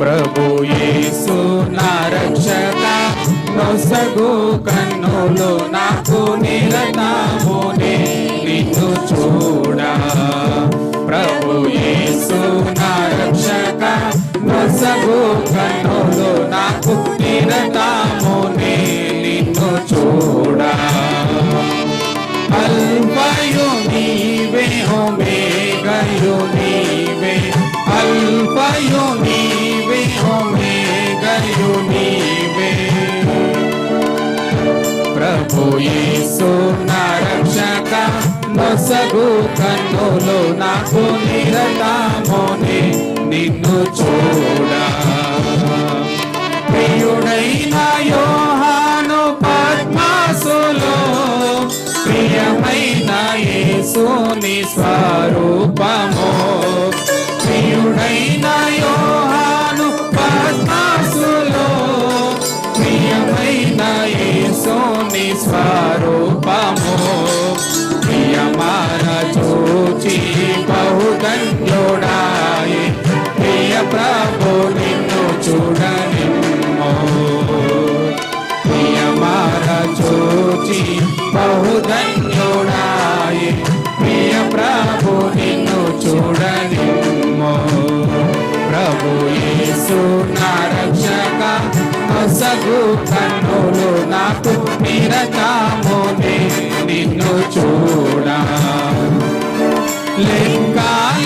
ప్రభు యేసు నా రక్షక నొసగు కన్నులు నాకు నిరతమునే నిన్ను చూడ. ప్రభు యేసు నా రక్షక నొసగు కన్నులు నాకు నిరతమునే నిన్ను చూడ. అల్పయు నీవే హోమే గయు నీవే అల్పయు నీ ప్రభు యేసు నా రక్షక నొసగు కన్నులు నాకు నిరతామోని నిన్ను చూడ. ప్రియుడైన యోహాను పద్మాసులో ప్రియమైన యేసుని స్వరూపము. ప్రియుడైన యోహాను స్వరూపము ప్రియమాన చూచి బహుధన్యుడాయి. ప్రియ ప్రభు నిన్ను చూడని ప్రియమాన చూచి బహుధన్యుడాయి. ప్రియ ప్రభు నిన్ను యేసు నా రక్షక నొసగు కన్నులు నాకు నిరతమునే నిన్ను చూడా లెక్కాలేని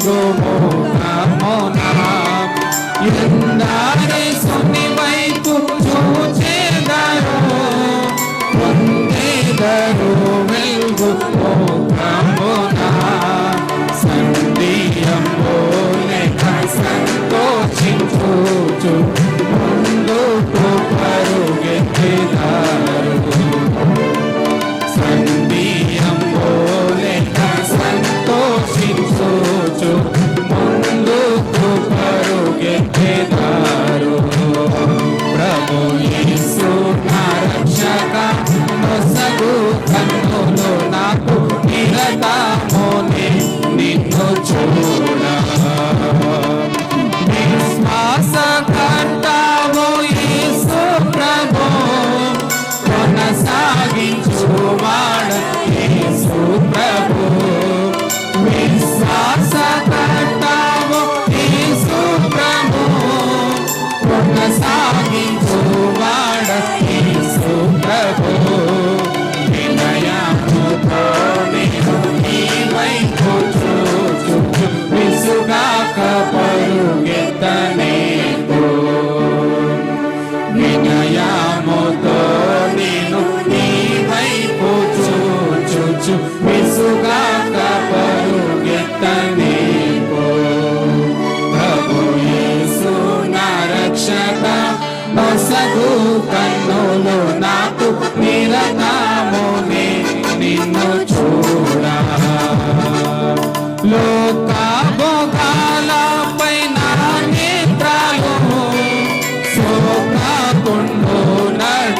వెల్గుమో కామోనా ఎందారి సుని వైపు చూచేదరో పొందేదరో వెల్గుమో కామోనా సంధియంబో లేక సంతోషించు నిన్ను చూడా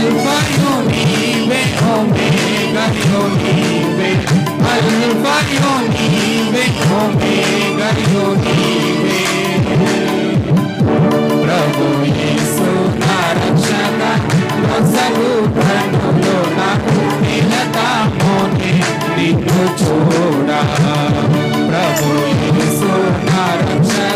Alfa y Omega, Omega y Omega. Alfa y Omega, Omega y Omega. Bravo Jesu Narachana, Rosalu Pranolo Naku Nilata Mone Nito Chora. Bravo Jesu Narachana.